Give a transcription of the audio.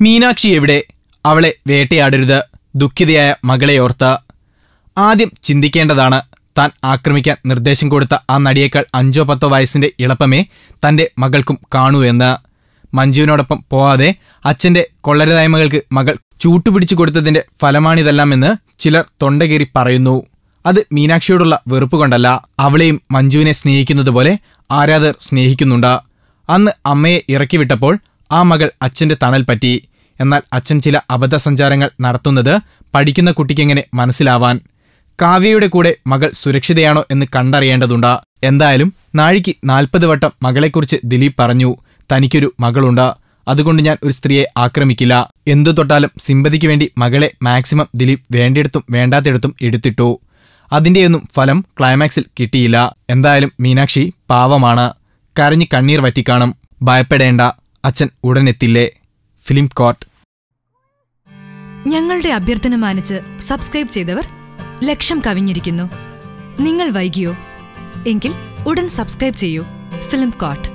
മീനാക്ഷി എവിടെ? അവളെ വേട്ടയാടരുത്. ദുഃഖിതയായ മകളെ ഓർത്ത്. ആദ്യം ചിന്തിക്കേണ്ടതാണ് താൻ ആക്രമിക്കാൻ നിർദ്ദേശം കൊടുത്ത ആ നടിയേക്കാൾ അഞ്ചോ പത്തോ വയസ്സിന്റെ ഇളപ്പമേ തന്റെ മകൾക്കും കാണൂ എന്ന്. മഞ്ജുവിനോടൊപ്പം പോവാതെ അച്ഛന്റെ കൊള്ളരുതായ്മകൾക്ക് മകൾ ചൂട്ടുപിടിച്ചു കൊടുത്തതിന്റെ ഫലമാണിതെല്ലാമെന്ന് ചിലർ തൊണ്ടകേറി പറയുന്നു. അത് മീനാക്ഷിയോടുള്ള വെറുപ്പ് കൊണ്ടല്ല. അവളെയും മഞ്ജുവിനെ സ്നേഹിക്കുന്നത് പോലെ ആരാധകർ സ്നേഹിക്കുന്നുണ്ട്. അന്ന് അമ്മയെ ഇറക്കിവിട്ടപ്പോൾ ആ മകൾ അച്ഛന്റെ തണൽ പറ്റി. എന്നാൽ അച്ഛൻ ചില അബദ്ധസഞ്ചാരങ്ങൾ നടത്തുന്നത് പഠിക്കുന്ന കുട്ടിക്കെങ്ങനെ മനസ്സിലാവാൻ? കാവ്യയുടെ കൂടെ മകൾ സുരക്ഷിതയാണോ എന്ന് കണ്ടറിയേണ്ടതുണ്ട്. എന്തായാലും നാഴിക്ക് നാൽപ്പത് വട്ടം മകളെക്കുറിച്ച് ദിലീപ് പറഞ്ഞു തനിക്കൊരു മകളുണ്ട്. അതുകൊണ്ട് ഞാൻ ഒരു സ്ത്രീയെ ആക്രമിക്കില്ല. എന്തു തൊട്ടാലും സിമ്പതിക്ക് വേണ്ടി മകളെ മാക്സിമം ദിലീപ് വേണ്ടിയിടത്തും വേണ്ടാത്തിടത്തും എടുത്തിട്ടു. അതിന്റെയൊന്നും ഫലം ക്ലൈമാക്സിൽ കിട്ടിയില്ല. എന്തായാലും മീനാക്ഷി പാവമാണ്. കരഞ്ഞ് കണ്ണീർ വറ്റിക്കാണും. ഭയപ്പെടേണ്ട. അച്ഛൻ ഉടനെത്തില്ലേ. Film court. ഞങ്ങളുടെ അഭ്യർത്ഥന മാനിച്ച് സബ്സ്ക്രൈബ് ചെയ്തവർ ലക്ഷം കവിഞ്ഞിരിക്കുന്നു. നിങ്ങൾ വൈകിയോ? എങ്കിൽ ഉടൻ സബ്സ്ക്രൈബ് ചെയ്യൂ. Film coat